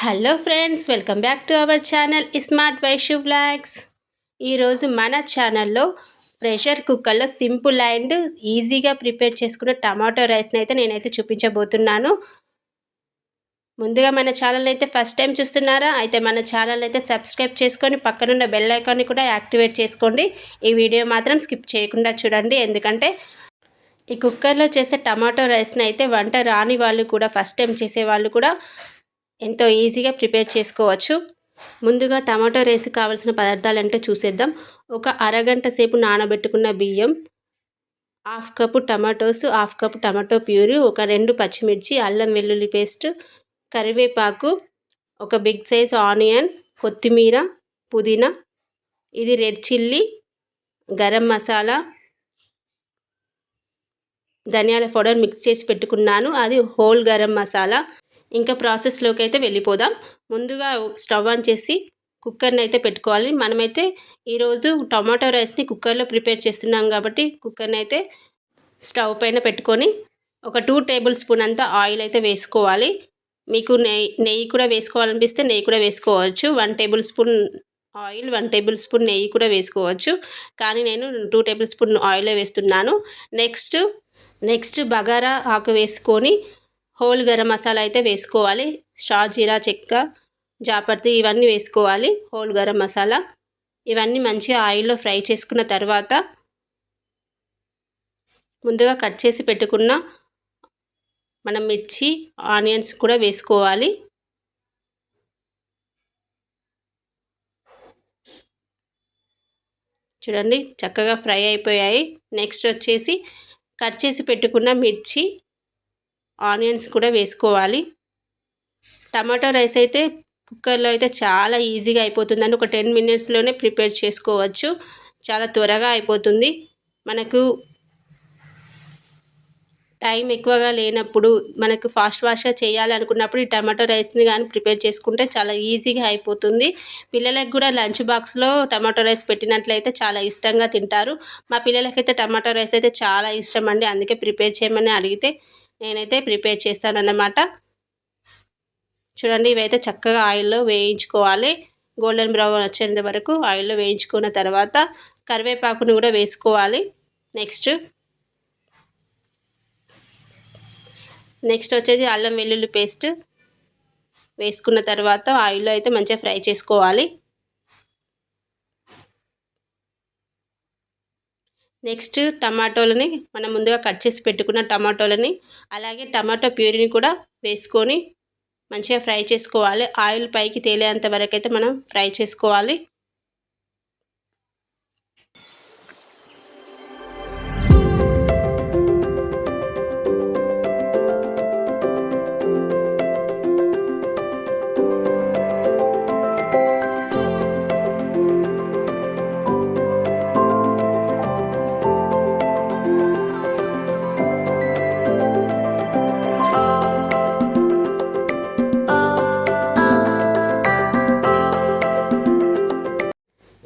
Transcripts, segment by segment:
Hello friends welcome back to our channel smart Vaishu vlogs ఈరోజు మన ఛానల్లో pressure కుక్కర్లో సింపుల్ అండ్ ఈజీగా ప్రిపేర్ చేసుకున్న టమాటో రైస్ని అయితే నేనైతే చూపించబోతున్నాను. ముందుగా మన ఛానల్ అయితే ఫస్ట్ టైం చూస్తున్నారా? అయితే మన ఛానల్ అయితే సబ్స్క్రైబ్ చేసుకొని పక్కనున్న బెల్ ఐకాన్ని కూడా యాక్టివేట్ చేసుకోండి. ఈ వీడియో మాత్రం స్కిప్ చేయకుండా చూడండి. ఎందుకంటే ఈ కుక్కర్లో చేసే టమాటో రైస్ని అయితే వంట రాని వాళ్ళు కూడా ఫస్ట్ టైం చేసే వాళ్ళు కూడా ఎంతో ఈజీగా ప్రిపేర్ చేసుకోవచ్చు. ముందుగా టమాటో రైస్ కావాల్సిన పదార్థాలు అంటే చూసేద్దాం. ఒక అరగంట సేపు నానబెట్టుకున్న బియ్యం half cup tomatoes half cup tomato puree ఒక రెండు పచ్చిమిర్చి అల్లం వెల్లుల్లి పేస్ట్ కరివేపాకు ఒక బిగ్ సైజ్ ఆనియన్ కొత్తిమీర పుదీనా ఇది రెడ్ చిల్లీ గరం మసాలా ధనియాల పౌడర్ మిక్స్ చేసి పెట్టుకున్నాను. అది హోల్ గరం మసాలా. ఇంకా ప్రాసెస్లోకి అయితే వెళ్ళిపోదాం. ముందుగా స్టవ్ ఆన్ చేసి కుక్కర్ని అయితే పెట్టుకోవాలి. మనమైతే ఈరోజు టమాటో రైస్ని కుక్కర్లో ప్రిపేర్ చేస్తున్నాం కాబట్టి కుక్కర్ని అయితే స్టవ్ పైన పెట్టుకొని ఒక టూ టేబుల్ స్పూన్ అంతా ఆయిల్ అయితే వేసుకోవాలి. మీకు నెయ్యి నెయ్యి కూడా వేసుకోవాలనిపిస్తే నెయ్యి కూడా వేసుకోవచ్చు. One tablespoon oil one tablespoon నెయ్యి కూడా వేసుకోవచ్చు. కానీ నేను టూ టేబుల్ స్పూన్ ఆయిలే వేస్తున్నాను. నెక్స్ట్ నెక్స్ట్ బగారా ఆకు వేసుకొని హోల్ గరం మసాలా అయితే వేసుకోవాలి. షాజీరా చెక్క జాపత్రి ఇవన్నీ వేసుకోవాలి. హోల్ గరం మసాలా ఇవన్నీ మంచిగా ఆయిల్లో ఫ్రై చేసుకున్న తర్వాత ముందుగా కట్ చేసి పెట్టుకున్న మనం మిర్చి ఆనియన్స్ కూడా వేసుకోవాలి. చూడండి చక్కగా ఫ్రై అయిపోయాయి. నెక్స్ట్ వచ్చేసి కట్ చేసి పెట్టుకున్న మిర్చి ఆనియన్స్ కూడా వేసుకోవాలి. టమాటో రైస్ అయితే కుక్కర్లో అయితే చాలా ఈజీగా అయిపోతుందండి ఒక టెన్ మినిట్స్లోనే ప్రిపేర్ చేసుకోవచ్చు. చాలా త్వరగా అయిపోతుంది. మనకు టైం ఎక్కువగా లేనప్పుడు మనకు ఫాస్ట్ ఫాస్ట్గా చేయాలనుకున్నప్పుడు ఈ టమాటో రైస్ని కానీ ప్రిపేర్ చేసుకుంటే చాలా ఈజీగా అయిపోతుంది. పిల్లలకు కూడా లంచ్ బాక్స్లో టమాటో రైస్ పెట్టినట్లయితే చాలా ఇష్టంగా తింటారు. మా పిల్లలకైతే టమాటో రైస్ అయితే చాలా ఇష్టం అండి. అందుకే ప్రిపేర్ చేయమని అడిగితే నేనైతే ప్రిపేర్ చేస్తాను అన్నమాట చూడండి ఇవైతే చక్కగా ఆయిల్లో వేయించుకోవాలి. గోల్డెన్ బ్రౌన్ వచ్చేంత వరకు ఆయిల్లో వేయించుకున్న తర్వాత కరివేపాకుని కూడా వేసుకోవాలి. నెక్స్ట్ నెక్స్ట్ వచ్చేసి అల్లం వెల్లుల్లి పేస్ట్ వేసుకున్న తర్వాత ఆయిల్లో అయితే మంచిగా ఫ్రై చేసుకోవాలి. నెక్స్ట్ టమాటోలని మనం ముందుగా కట్ చేసి పెట్టుకున్న టమాటోలని అలాగే టమాటో ప్యూరీని కూడా వేసుకొని మంచిగా ఫ్రై చేసుకోవాలి. ఆయిల్ పైకి తేలేంత వరకు అయితే మనం ఫ్రై చేసుకోవాలి.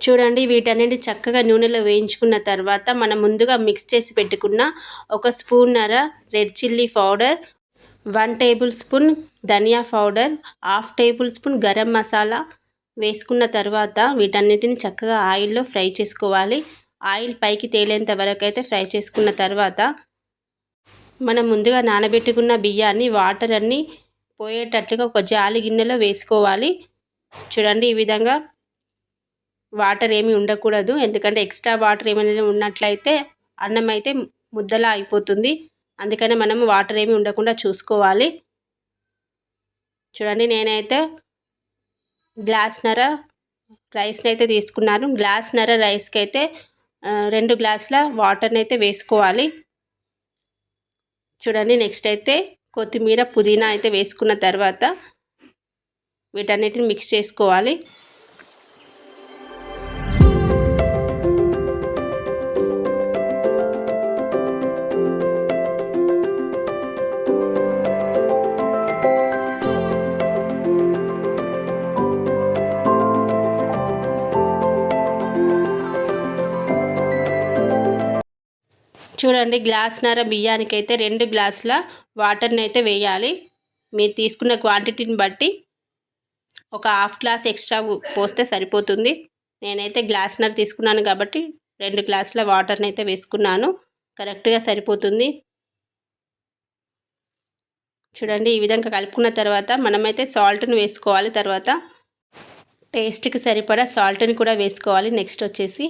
చూడండి వీటన్నిటి చక్కగా నూనెలో వేయించుకున్న తర్వాత మనం ముందుగా మిక్స్ చేసి పెట్టుకున్న ఒక స్పూన్నర red chilli powder one tablespoon ధనియా powder half tablespoon garam masala వేసుకున్న తర్వాత వీటన్నిటిని చక్కగా ఆయిల్లో ఫ్రై చేసుకోవాలి. ఆయిల్ పైకి తేలేంత వరకు అయితే ఫ్రై చేసుకున్న తర్వాత మనం ముందుగా నానబెట్టుకున్న బియ్యాన్ని వాటర్ అన్నీ పోయేటట్లుగా ఒక జాలి గిన్నెలో వేసుకోవాలి. చూడండి ఈ విధంగా వాటర్ ఏమి ఉండకూడదు. ఎందుకంటే ఎక్స్ట్రా వాటర్ ఏమైనా ఉన్నట్లయితే అన్నం అయితే ముద్దలా అయిపోతుంది. అందుకనే మనం వాటర్ ఏమి ఉండకుండా చూసుకోవాలి. చూడండి నేనైతే గ్లాస్నర రైస్ని అయితే తీసుకున్నాను. గ్లాస్నర రైస్కి అయితే రెండు గ్లాసుల వాటర్ని అయితే వేసుకోవాలి. చూడండి నెక్స్ట్ అయితే కొత్తిమీర పుదీనా అయితే వేసుకున్న తర్వాత వీటన్నిటిని మిక్స్ చేసుకోవాలి. చూడండి గ్లాస్నర బియ్యానికి అయితే రెండు గ్లాసుల వాటర్ని అయితే వేయాలి. మీరు తీసుకున్న క్వాంటిటీని బట్టి ఒక హాఫ్ గ్లాస్ ఎక్స్ట్రా పోస్తే సరిపోతుంది. నేనైతే గ్లాస్నర్ తీసుకున్నాను కాబట్టి రెండు గ్లాసుల వాటర్ని అయితే వేసుకున్నాను. కరెక్ట్గా సరిపోతుంది. చూడండి ఈ విధంగా కలుపుకున్న తర్వాత మనమైతే సాల్ట్ని వేసుకోవాలి. తర్వాత టేస్ట్కి సరిపడా సాల్ట్ని కూడా వేసుకోవాలి. నెక్స్ట్ వచ్చేసి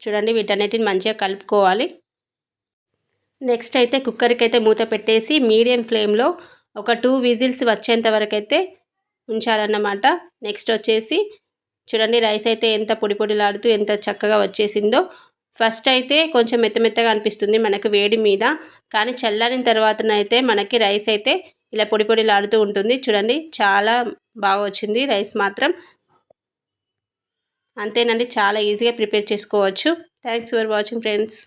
చూడండి వీటన్నిటిని మంచిగా కలుపుకోవాలి. నెక్స్ట్ అయితే కుక్కర్కి అయితే మూత పెట్టేసి మీడియం ఫ్లేమ్లో ఒక టూ విజిల్స్ వచ్చేంత వరకు అయితే ఉంచాలన్నమాట. నెక్స్ట్ వచ్చేసి చూడండి రైస్ అయితే ఎంత పొడి పొడిలాడుతూ ఎంత చక్కగా వచ్చేసిందో. ఫస్ట్ అయితే కొంచెం మెత్తమెత్తగా అనిపిస్తుంది మనకు వేడి మీద కానీ చల్లారిన తర్వాతనైతే మనకి రైస్ అయితే ఇలా పొడి పొడిలాడుతూ ఉంటుంది. చూడండి చాలా బాగా వచ్చింది రైస్ మాత్రం. అంతేనండి చాలా ఈజీగా ప్రిపేర్ చేసుకోవచ్చు. Thanks for watching friends